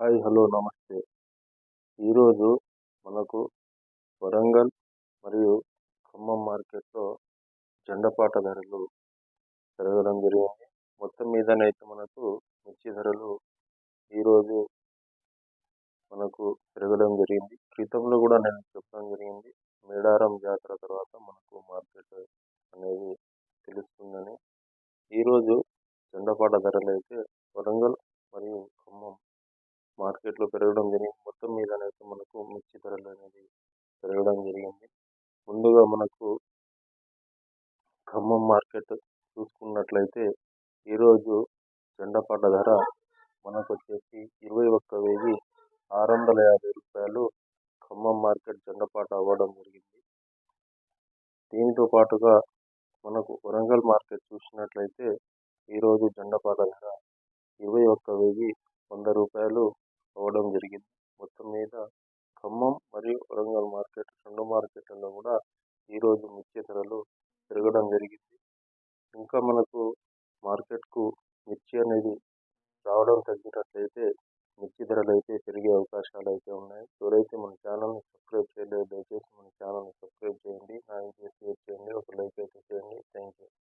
Hi hello నమస్తే. ఈరోజు మనకు వరంగల్ మరియు ఖమ్మం మార్కెట్లో జెండపాట ధరలు పెరగడం జరిగింది. మొత్తం మీదనైతే మనకు మిర్చి ధరలు ఈరోజు మనకు పెరగడం జరిగింది. క్రితంలో కూడా నేను చెప్పడం జరిగింది. మేడారం జాతర తర్వాత మనకు మార్కెట్ అనేది తెలుస్తుందని. ఈరోజు జెండపాట ధరలు అయితే వరంగల్ రేట్లు పెరగడం జరిగింది. మొత్తం మీద అనేది మనకు మిర్చి ధరలు అనేది పెరగడం జరిగింది. ముందుగా మనకు ఖమ్మం మార్కెట్ చూసుకున్నట్లయితే ఈరోజు జెండపాట ధర మనకు వచ్చేసి ఇరవై ఒక్క వెయ్యి ఆరు వందల యాభై రూపాయలు ఖమ్మం మార్కెట్ జెండపాట అవ్వడం జరిగింది. దీనితో పాటుగా మనకు వరంగల్ మార్కెట్ చూసినట్లయితే ఈరోజు జెండపాట ధర అవ్వడం జరిగింది. మొత్తం మీద ఖమ్మం మరియు వరంగల్ మార్కెట్ రెండు మార్కెట్లలో కూడా ఈరోజు మిర్చి ధరలు పెరగడం జరిగింది. ఇంకా మనకు మార్కెట్కు మిర్చి అనేది రావడం తగ్గినట్లయితే మిర్చి ధరలు అయితే పెరిగే అవకాశాలు అయితే ఉన్నాయి. ఎవరైతే మన ఛానల్ని సబ్స్క్రైబ్ చేయలేదు దయచేసి మన ఛానల్ని సబ్స్క్రైబ్ చేయండి. నా